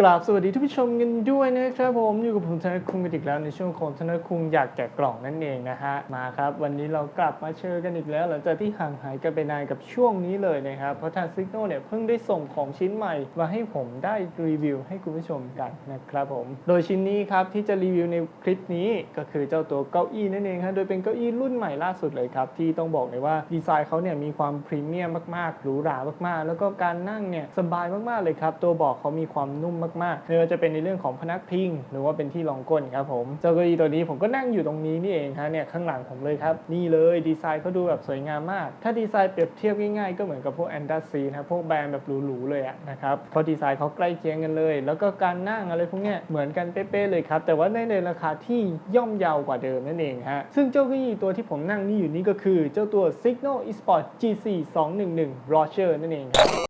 กราบสวัสดีทุกผู้ชมกันด้วยนะครับผมอยู่กับผมธนคุงกันอีกแล้วในช่วงของธนคุงอยากแกะกล่องนั่นเองนะฮะมาครับวันนี้เรากลับมาเจอกันอีกแล้ว หลังจากที่ห่างหายกันไปนานกับช่วงนี้เลยนะครับเพราะทางซิกโนเนี่ยเพิ่งได้ส่งของชิ้นใหม่มาให้ผมได้รีวิวให้คุณผู้ชมกันนะครับผมโดยชิ้นนี้ครับที่จะรีวิวในคลิปนี้ก็คือเจ้าตัวเก้าอี้นั่นเองครับโดยเป็นเก้าอี้รุ่นใหม่ล่าสุดเลยครับที่ต้องบอกเลยว่าดีไซน์เขาเนี่ยมีความพรีเมียมมากๆหรูหรามากๆ แล้วก็การนั่งเนี่ยสบายมากๆเลยครับตัวบอกเขามีความนุ่มมากๆไม่ว่าจะเป็นในเรื่องของพนักพิง หรือว่าเป็นที่รองก้นครับผมเจ้าเก้าอี้ตัวนี้ผมก็นั่งอยู่ตรงนี้นี่เองฮะเนี่ยข้างหลังผมเลยครับ นี่เลยดีไซน์เขาดูแบบสวยงามมาก ถ้าดีไซน์เปรียบเทียบง่ายๆก็เหมือนกับพวกแอนดาซีนะพวกแบรนด์แบบหรูๆเลยอะนะครับเพราะดีไซน์เขาใกล้เคียงกันเลย แล้วก็การนั่งอะไรพวกเนี้ยเหมือนกันเป๊ะๆเลยครับแต่ว่าในในราคาที่ย่อมเยาวกว่าเดิมนั่นเองฮะซึ่งเจ้าเก้าอี้ตัวที่ผมนั่งนี่อยู่นี่ก็คือ เจ้าตัว Signal Esport G4 211 Roger นั่นเองครับ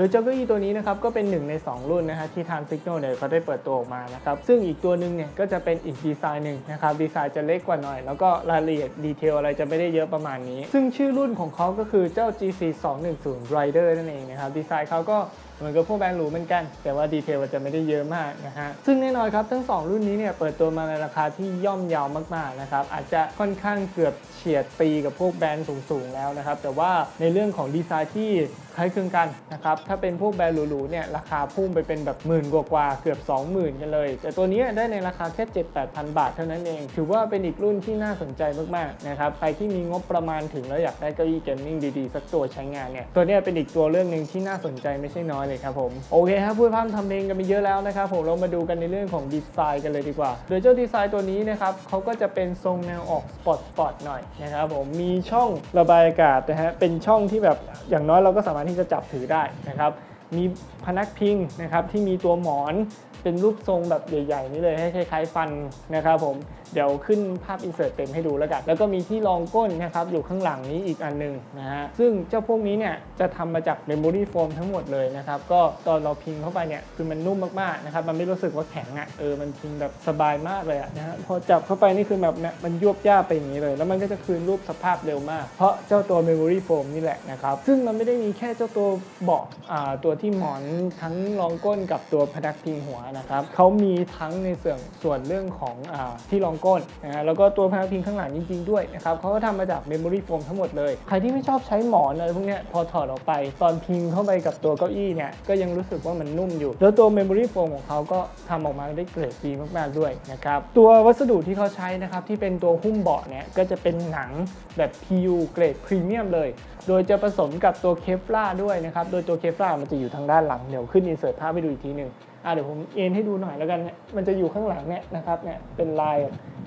ดยเจ้าเก้าอี้ตัวนี้นะครับก็เป็นหนึ่งใน 2 รุ่นนะฮะที่ทาง Signal เนี่ยเขาได้เปิดตัวออกมานะครับซึ่งอีกตัวหนึ่งเนี่ยก็จะเป็นอีกดีไซน์หนึ่งนะครับดีไซน์จะเล็กกว่าหน่อย แล้วก็รายละเอียดดีเทลอะไรจะไม่ได้เยอะประมาณนี้ ซึ่งชื่อรุ่นของเขาก็คือเจ้า GC 210 Rider นั่นเองนะครับดีไซน์เขาก็ เหมือนกับพวกแบรนด์หรูเหมือนกัน แต่ว่าดีเทลมันจะไม่ได้เยอะมากนะฮะ ซึ่งแน่นอนครับทั้ง 2 รุ่นนี้เนี่ยเปิดตัวมาในราคาที่ย่อมเยาวมากๆนะครับอาจจะค่อนข้างเกือบเฉียดตีกับพวกแบรนด์สูงๆแล้วนะครับแต่ว่าในเรื่องของดีไซน์ที่คล้ายคลึงกันนะครับถ้าเป็นพวกแบรนด์หรูๆเนี่ยราคาพุ่งไปเป็นแบบหมื่นกว่าๆเกือบ 20,000 กันเลย แต่ตัวนี้ได้ในราคาแค่7-8,000บาทเท่านั้นเอง ถือว่าเป็นอีกรุ่นที่น่าสนใจมากๆนะครับใครที่มีงบประมาณถึงแล้วอยากได้เก้าอี้เกมมิ่งดีๆสักตัวใช้งานเนี่ยตัวนี้เป็นอีกตัวเรื่องหนึ่งที่น่าสนใจไม่ใช่น้อยเลยครับผม โอเคครับพูดพร่ำทำเพลงกันไปเยอะแล้วนะครับผมเรามาดูกันในเรื่องของดีไซน์กันเลยดีกว่า โดยเจ้าดีไซน์ตัวนี้นะครับเขาก็จะเป็นทรงแนวออกสปอร์ตสปอร์ตหน่อยนะครับผมมีช่องระบายอากาศนะฮะเป็นช่องที่แบบอย่างน้อยเราก็สามารถที่จะจับถือได้นะครับมีพนักพิงนะครับที่มีตัวหมอน เป็นรูปทรงแบบใหญ่ๆนี่เลยให้คล้ายๆฟันนะครับผมเดี๋ยวขึ้นภาพอินเสิร์ตเต็มให้ดูแล้วกันแล้วก็มีที่รองก้นนะครับอยู่ข้างหลังนี้อีกอันหนึงนะฮะซึ่งเจ้าพวกนี้เนี่ยจะทำมาจากเมมโมรี่โฟมทั้งหมดเลยนะครับก็ตอนเราพิงเข้าไปเนี่ยคือมันนุ่มมากๆนะครับมันไม่รู้สึกว่าแข็งอะเออมันพิงแบบสบายมากเลยอะนะฮะพอจับเข้าไปนี่คือแบบเนี่ยมันยวบย่าไปอย่างนี้เลย แล้วมันก็จะคืนรูปสภาพเร็วมาก เพราะเจ้าตัว Memory Foam นี่แหละนะครับซึ่งมันไม่ได้มีแค่เจ้าตัวเบาะอ่าตัวที่หมอนทั้งรองก้นกับตัวพนักพิงหัวนะครับเขามีทั้งในส่วนส่วนเรื่องของอที่รองก้นนะแล้วก็ตัวพนักพิงข้างหลังจริงๆด้วยนะครับเขาก็ทำมาจาก Memory Foam ทั้งหมดเลย ใครที่ไม่ชอบใช้หมอนอะไรพวกนี้พอถอดออกไป ตอนพิงเข้าไปกับตัวเก้าอี้เนี่ยก็ยังรู้สึกว่ามันนุ่มอยู่ แล้วตัว Memory Foam ของเขาก็ทำออกมาได้เกรดดีมากๆด้วยนะครับตัววัสดุที่เขาใช้นะครับที่เป็นตัวหุ้มเบาะเนี่ยก็จะเป็นหนังแบบ PU เกรดพรีเมียมเลย โดยจะผสมกับตัวเคฟล่าด้วยนะครับ โดยตัวเคฟล่ามันจะอยู่ทางด้านหลัง เดี๋ยวขึ้นอินเสิร์ตภาพให้ดูอีกทีหนึ่ง อะเดี๋ยวผมเอ็นให้ดูหน่อยแล้วกันเนี่ยมันจะอยู่ข้างหลังเนี่ยนะครับเนี่ยเป็นลาย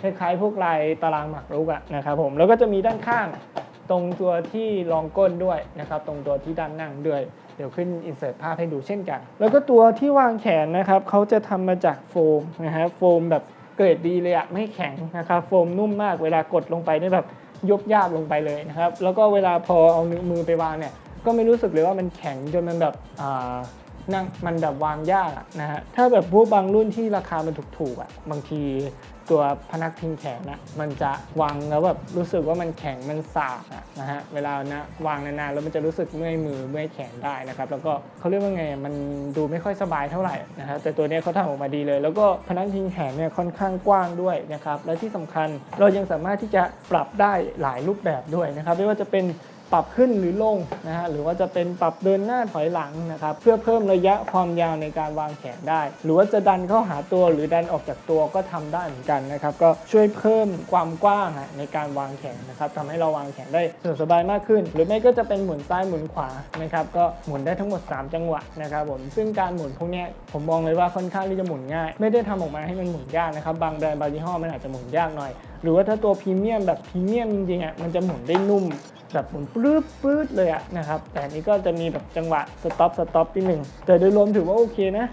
คล้ายๆพวกลายตารางหมากรุกอะนะครับผมแล้วก็จะมีด้านข้างตรงตัวที่รองก้นด้วยนะครับ ตรงตัวที่ด้านนั่งด้วย เดี๋ยวขึ้นอินเสิร์ตภาพให้ดูเช่นกัน แล้วก็ตัวที่วางแขนนะครับเขาจะทำมาจากโฟมนะฮะโฟมแบบเกรดดีเลยอะไม่แข็งนะครับโฟมนุ่มมากเวลากดลงไปนี่แบบยบยาบลงไปเลยนะครับ แล้วก็เวลาพอเอามือไปวางเนี่ยก็ไม่รู้สึกเลยว่ามันแข็งจนมันแบบอ่า นั่งมันแบบวางยากนะฮะถ้าแบบพวกบางรุ่นที่ราคามันถูกๆอะบางทีตัวพนักพิงแขนนะมันจะวางแล้วแบบรู้สึกว่ามันแข็งมันสากนะฮะเวลานะวางนานๆแล้วมันจะรู้สึกเมื่อยมือเมื่อยแขนได้นะครับแล้วก็เขาเรียกว่าไงมันดูไม่ค่อยสบายเท่าไหร่นะฮะแต่ตัวนี้เขาทำออกมาดีเลย แล้วก็พนักพิงแขนเนี่ยค่อนข้างกว้างด้วยนะครับและที่สำคัญเรายังสามารถที่จะปรับได้หลายรูปแบบด้วยนะครับไม่ว่าจะเป็น ปรับขึ้นหรือลงนะฮะหรือว่าจะเป็นปรับเดินหน้าถอยหลังนะครับเพื่อเพิ่มระยะความยาวในการวางแขนได้ หรือว่าจะดันเข้าหาตัวหรือดันออกจากตัวก็ทำได้เหมือนกันนะครับก็ช่วยเพิ่มความกว้างในการวางแขนนะครับทำให้เราวางแขนได้สะดวกสบายมากขึ้น หรือไม่ก็จะเป็นหมุนซ้ายหมุนขวานะครับก็หมุนได้ทั้งหมด 3 จังหวะนะครับผมซึ่งการหมุนพวกนี้ผมมองเลยว่าค่อนข้างที่จะหมุนง่าย ไม่ได้ทำออกมาให้มันหมุนยากนะครับบางแบรนด์บางยี่ห้อมันอาจจะหมุนยากหน่อย หรือว่าถ้าตัวพรีเมียมแบบพรีเมียมจริงๆอะมันจะหมุนได้นุ่ม แบบหมุนปลื้ดปลื้ดเลยอะนะครับ แต่อันนี้ก็จะมีแบบจังหวะสต็อปสต็อปที่หนึ่งแต่โดยรวมถือว่าโอเคนะ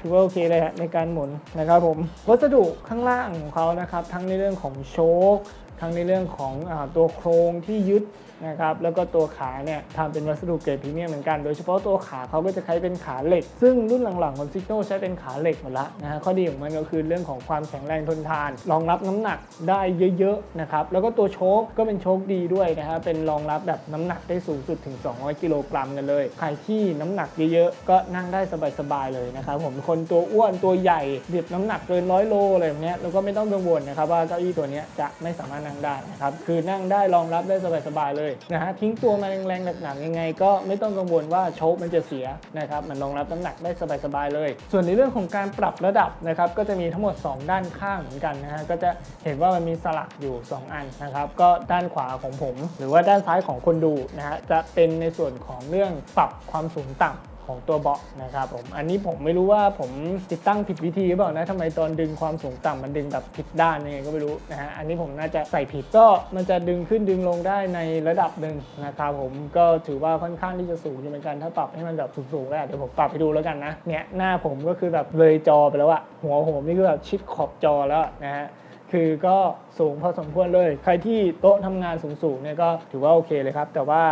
ถือว่าโอเคเลยฮะในการหมุนนะครับผมวัสดุข้างล่างของเขานะครับ ทั้งในเรื่องของโชคทั้งในเรื่องของอตัวโครงที่ยึด นะครับแล้วก็ตัวขาเนี่ยทำเป็นวัสดุเกรดพรีเมียมเหมือนกัน โดยเฉพาะตัวขาเขาก็จะใช้เป็นขาเหล็ก ซึ่งรุ่นหลังๆของซิกโนใช้เป็นขาเหล็กหมดละนะฮะข้อดีของมันก็คือเรื่องของความแข็งแรงทนทาน รองรับน้ำหนักได้เยอะๆนะครับแล้วก็ตัวโชคก็เป็นโชคดีด้วยนะฮะเป็นรองรับแบบน้ำหนักได้สูงสุดถึง 200 กิโลกรัมกันเลยใครที่น้ำหนักเยอะๆก็นั่งได้สบายๆเลยนะครับผมคนตัวอ้วนตัวใหญ่ดิบน้ำหนักเกินร้อยโลอะไรแบบเนี้ยแล้วก็ไม่ต้องกังวลนะครับว่าเก้าอี้ตัวนี้จะไม่สามารถนั่งได้นะครับคือนั่งได้รองรับได้สบายๆเลยนะฮะทิ้งตัวมาแรงๆหนักๆยังไง ก็ไม่ต้องกังวลว่าโชคมันจะเสียนะครับมันรองรับน้ำหนักได้สบายๆเลย ส่วนในเรื่องของการปรับระดับนะครับก็จะมีทั้งหมด 2 ด้านข้างเหมือนกันนะฮะก็จะเห็นว่ามันมีสลักอยู่ 2 อันนะครับก็ด้านขวาของผม หรือว่าด้านซ้ายของคนดูนะฮะจะเป็นในส่วนของเรื่องปรับความสูงต่ำ ของตัวเบาะนะครับผมอันนี้ผมไม่รู้ว่าผมติดตั้งผิดวิธีหรือเปล่านะทำไมตอนดึงความสูงต่ำมันดึงแบบผิดด้านยังไงก็ไม่รู้นะฮะอันนี้ผมน่าจะใส่ผิดก็มันจะดึงขึ้นดึงลงได้ในระดับหนึ่งนะครับผมก็ถือว่าค่อนข้างที่จะสูงอยู่เหมือนกันถ้าปรับให้มันแบบสูงๆแล้วเดี๋ยวผมปรับให้ดูแล้วกันนะเนี่ยหน้าผมก็คือแบบเลยจอไปแล้วอะหัวผมนี่คือแบบชิดขอบจอแล้วนะฮะคือก็สูงพอสมควรเลย ใครที่โต๊ะทำงานสูงๆเนี่ยก็ถือว่าโอเคเลยครับ แต่ว่า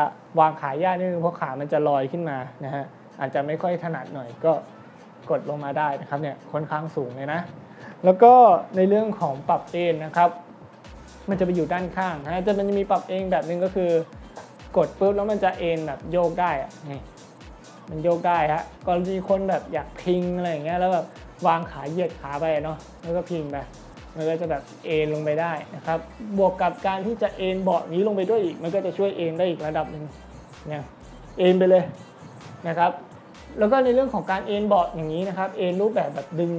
วางขายากนิดนึงเพราะขามันจะลอยขึ้นมานะฮะ อาจจะไม่ค่อยถนัดหน่อยก็กดลงมาได้นะครับเนี่ยค่อนข้างสูงเลยนะ แล้วก็ในเรื่องของปรับเอนนะครับ มันจะไปอยู่ด้านข้างนะจะมันจะมีปรับเองแบบนึงก็คือ กดปุ๊บแล้วมันจะเอนแบบโยกได้อะนี่มันโยกได้ฮะกรณีคนแบบอยากพิงอะไรอย่างเงี้ยแล้วแบบวางขาเหยียดขาไปเนาะแล้วก็พิงไปมันก็จะแบบเอนลงไปได้นะครับ บวกกับการที่จะเอนเบาะนี้ลงไปด้วยอีก มันก็จะช่วยเอนได้อีกระดับหนึ่งเนี่ยเอนไปเลย นะครับ แล้วก็ในเรื่องของการเอนเบาะอย่างนี้นะครับเอนรูปแบบแบบดึง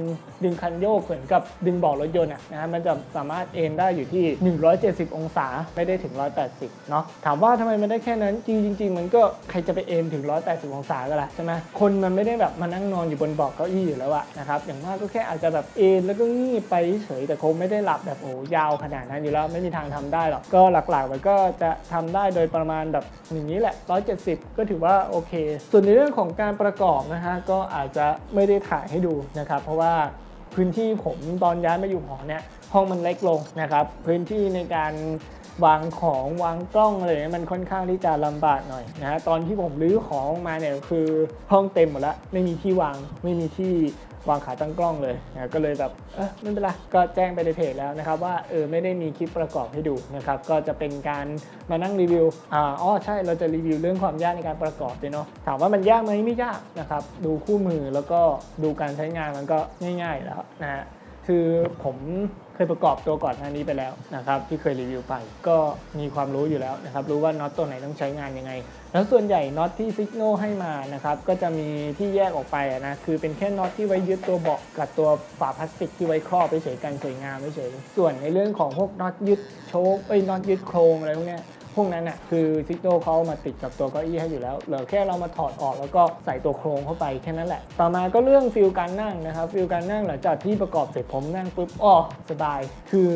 ดึงคันโยกเหมือนกับดึงเบาะรถยนต์อะนะฮะมันจะสามารถเอนได้อยู่ที่ 170 องศาไม่ได้ถึง 180 เนาะถามว่าทำไมมันได้แค่นั้นจริงจริงมันก็ใครจะไปเอนถึง 180 องศาก็ล่ะใช่ไหมคนมันไม่ได้แบบมานั่งนอนอยู่บนเบาะเก้าอี้อยู่แล้วอะนะครับอย่างมากก็แค่อาจจะแบบเอนแล้วก็งีบไปเฉยแต่คงไม่ได้หลับแบบโอ้ยาวขนาดนั้นอยู่แล้วไม่มีทางทำได้หรอกก็หลักๆมันก็จะทำได้โดยประมาณแบบอย่างนี้แหละ 170 ก็ถือว่าโอเค ส่วนในเรื่องของการประกอบนะฮะก็อาจจะไม่ได้ถ่ายให้ดูนะครับ เพราะว่าพื้นที่ผมตอนย้ายมาอยู่หอเนี่ยห้องมันเล็กลงนะครับ พื้นที่ในการวางของวางกล้องอะไรเนี่ยมันค่อนข้างที่จะลำบากหน่อยนะฮะตอนที่ผมรื้อของมาเนี่ยคือห้องเต็มหมดแล้วไม่มีที่วางไม่มีที่ วางขาตั้งกล้องเลยนะก็เลยแบบเออไม่เป็นไรก็แจ้งไปในเพจแล้วนะครับว่าเออไม่ได้มีคลิปประกอบให้ดูนะครับก็จะเป็นการมานั่งรีวิวอ่าอ๋อใช่เราจะรีวิวเรื่องความยากในการประกอบเลยเนาะถามว่ามันยากไหมไม่ยากนะครับดูคู่มือแล้วก็ดูการใช้งานมันก็ง่ายๆแล้วนะฮะ คือผมเคยประกอบตัวก่อนหน้านี้ไปแล้วนะครับที่เคยรีวิวไป ก็มีความรู้อยู่แล้วนะครับรู้ว่าน็อตตัวไหนต้องใช้งานยังไง แล้วส่วนใหญ่น็อตที่ซิกโนให้มานะครับก็จะมีที่แยกออกไปนะคือเป็นแค่น็อตที่ไว้ยึดตัวเบาะกับตัวฝาพลาสติกที่ไว้ครอบไปเฉยกันสวยงามไปเฉยส่วนในเรื่องของพวกน็อตยึดโชคเอ้ยน็อตยึดโครงอะไรพวกเนี้ย พวกนั้นอะคือซิกโนเขามาติดกับตัวเก้าอี้ให้อยู่แล้ว เหลือแค่เรามาถอดออกแล้วก็ใส่ตัวโครงเข้าไปแค่นั้นแหละ ต่อมาก็เรื่องฟิลการนั่งนะครับฟิลการนั่งหลังจากที่ประกอบเสร็จผมนั่งปุ๊บอ้อสบาย คือ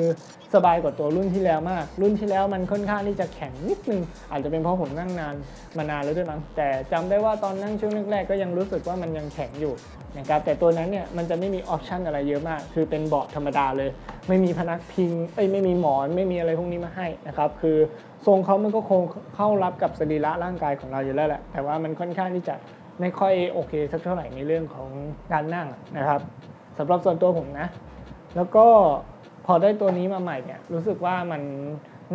สบายกว่าตัวรุ่นที่แล้วมาก รุ่นที่แล้วมันค่อนข้างที่จะแข็งนิดนึง อาจจะเป็นเพราะผมนั่งนานมานานแล้วด้วยมั้งแต่จำได้ว่าตอนนั่งช่วงแรกๆก็ยังรู้สึกว่ามันยังแข็งอยู่นะครับแต่ตัวนั้นเนี่ยมันจะไม่มีออปชันอะไรเยอะมาก คือเป็นเบาะธรรมดาเลย ไม่มีพนักพิงเอ้ยไม่มีหมอนไม่มีอะไรพวกนี้มาให้นะครับคือ ทรงเขามันก็คงเข้ารับกับสรีระร่างกายของเราอยู่แล้วแหละ แต่ว่ามันค่อนข้างที่จะไม่ค่อยโอเคสักเท่าไหร่ในเรื่องของการนั่งนะครับสำหรับส่วนตัวผมนะ แล้วก็พอได้ตัวนี้มาใหม่เนี่ยรู้สึกว่ามัน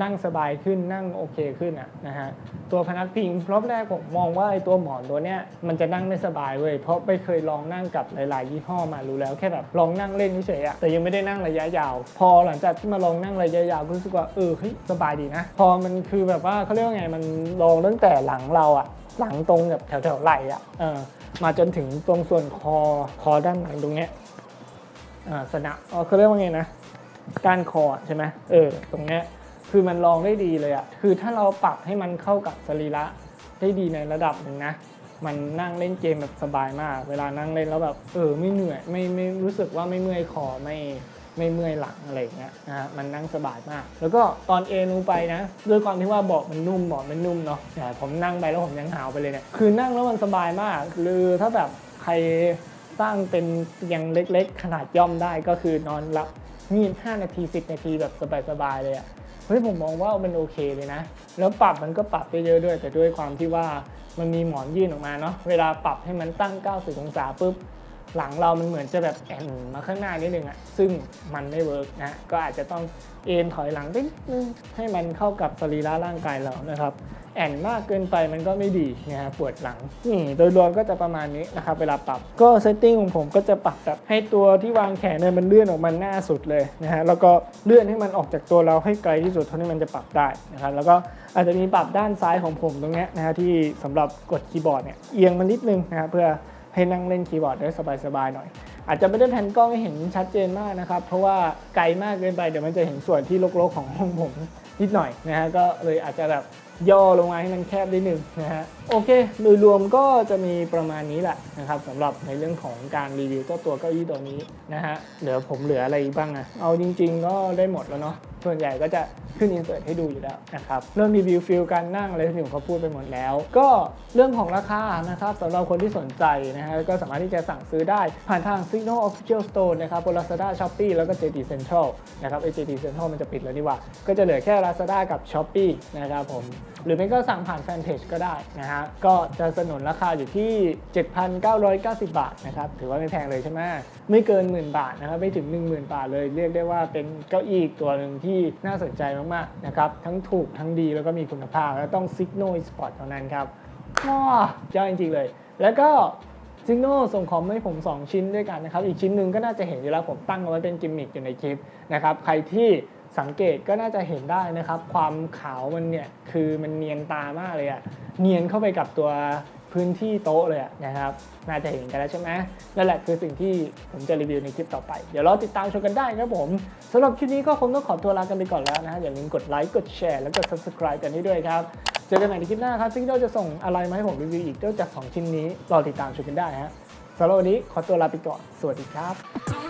นั่งสบายขึ้นนั่งโอเคขึ้นอะนะฮะตัวพนักพิงรอบแรกผมมองว่าไอ้ตัวหมอนตัวเนี้ยมันจะนั่งไม่สบายเว้ยเพราะไปเคยลองนั่งกับหลายๆ ยี่ห้อมารู้แล้วแค่แบบลองนั่งเล่นเฉยๆอะแต่ยังไม่ได้นั่งระยะยาว พอหลังจากที่มาลองนั่งระยะยาวก็รู้สึกว่าเออเฮ้ยสบายดีนะ พอมันคือแบบว่าเขาเรียกว่าไงมันลองตั้งแต่หลังเราอะหลังตรงแบบแถวๆไหล่อะเออมาจนถึงตรงส่วนคอคอด้านหลังตรงเนี้ยอ่าสนะอ๋อเขาเรียกว่าไงนะก้านคอใช่ไหมเออตรงเนี้ย คือมันลองได้ดีเลยอะคือถ้าเราปรับให้มันเข้ากับสรีระได้ดีในระดับหนึ่งนะ มันนั่งเล่นเกมแบบสบายมาก เวลานั่งเล่นแล้วแบบเออไม่เหนื่อยไม่ไม่รู้สึกว่าไม่เมื่อยคอไม่ไม่เมื่อยหลังอะไรอย่างเงี้ยนะฮะมันนั่งสบายมาก แล้วก็ตอนเอนลงไปนะ ด้วยความที่ว่าเบาะมันนุ่มเบาะมันนุ่มเนาะแต่ผมนั่งไปแล้วผมยังหาวไปเลยเนี่ยคือนั่งแล้วมันสบายมากหรือถ้าแบบใครสร้างเป็นเตียงเล็กๆ ขนาดย่อมได้ก็คือนอนหลับงีบ5นาที 10 นาทีแบบสบายๆเลยอะ เฮ้ยผมมองว่ามันโอเคเลยนะ แล้วปรับมันก็ปรับไปเยอะด้วย แต่ด้วยความที่ว่ามันมีหมอนยื่นออกมาเนาะเวลาปรับให้มันตั้ง 90 องศาปุ๊บหลังเรามันเหมือนจะแบบแอนมาข้างหน้านิดนึงอะซึ่งมันไม่เวิร์กนะก็อาจจะต้องเอ็นถอยหลังนิดนึงให้มันเข้ากับสรีระร่างกายเรานะครับ แอนมากเกินไปมันก็ไม่ดีนะฮะปวดหลังนี่โดยรวมก็จะประมาณนี้นะครับเวลาปรับก็เซตติ้งของผมก็จะปรับแบบให้ตัวที่วางแขนเนี่ยมันเลื่อนออกมาหน้าสุดเลยนะฮะแล้วก็เลื่อนให้มันออกจากตัวเราให้ไกลที่สุดเท่าที่มันจะปรับได้นะครับแล้วก็อาจจะมีปรับด้านซ้ายของผมตรงนี้นะฮะที่สำหรับกดคีย์บอร์ดเนี่ยเอียงมันนิดนึงนะครับเพื่อให้นั่งเล่นคีย์บอร์ดได้สบายๆหน่อย อาจจะไม่ได้แผ่นกล้องให้เห็นชัดเจนมากนะครับ เพราะว่าไกลมากเกินไปเดี๋ยวมันจะเห็นส่วนที่รกๆของห้องผมนิดหน่อยนะฮะก็เลยอาจจะแบบ ย่อลงมาให้มันแคบได้หนึ่งนะฮะโอเค โดยรวมก็จะมีประมาณนี้แหละนะครับสำหรับในเรื่องของการรีวิวเจ้าตัวเก้าอี้ตัวนี้นะฮะเหลือผมเหลืออะไรอีกบ้างอะเอาจริง ๆ ก็ได้หมดแล้วเนาะ ส่วนใหญ่ก็จะขึ้นอินเสิร์ตให้ดูอยู่แล้วนะครับเรื่องรีวิวฟิลการนั่งอะไรที่ผมเขาพูดไปหมดแล้ว ก็เรื่องของราคานะครับสำหรับคนที่สนใจนะฮะก็สามารถที่จะสั่งซื้อได้ ผ่านทาง Signal Official Store นะครับบน Lazada Shopee แล้วก็ JD Central นะครับไอ JD Central มันจะปิดแล้วนี่ว่า ก็จะเหลือแค่ Lazada กับ Shopee นะครับผม หรือไม่ก็สั่งผ่านแฟนเพจก็ได้นะฮะก็จะสนุนราคาอยู่ที่ 7,990 บาทนะครับถือว่าไม่แพงเลยใช่ไหมไม่เกินหมื่นบาทนะครับไม่ถึง 10,000 บาทเลยเรียกได้ว่าเป็นเก้าอี้อีกตัวหนึ่งที่น่าสนใจมากๆนะครับทั้งถูกทั้งดีแล้วก็มีคุณภาพ แล้วต้อง Signal Sport เท่านั้นครับว้ายอดจริงๆเลย แล้วก็ซิงโนส่งของให้ผม 2 ชิ้นด้วยกันนะครับ อีกชิ้นหนึ่งก็น่าจะเห็นอยู่แล้วผมตั้งเอาไว้เป็นกิมมิคอยู่ในคลิปนะครับ ใครที่ สังเกตก็น่าจะเห็นได้นะครับ ความขาวมันเนี่ยคือมันเนียนตามากเลยอะเนียนเข้าไปกับตัวพื้นที่โต๊ะเลยอะนะครับ น่าจะเห็นกันแล้วใช่ไหมนั่นแหละคือสิ่งที่ผมจะรีวิวในคลิปต่อไป เดี๋ยวเราติดตามชมกันได้ครับผมสำหรับคลิปนี้ก็คงต้องขอตัวลากันไปก่อนแล้วนะฮะอย่าลืมกดไลค์ กดแชร์ แล้วก็ subscribe กันให้ด้วยครับ เจอกันใหม่ในคลิปหน้าครับ ซึ่งเราจะส่งอะไรมาให้ผมรีวิวอีกนอกจาก2ชิ้นนี้ รอติดตามชมกันได้ฮะสำหรับวันนี้ขอตัวลาไปก่อน สวัสดีครับ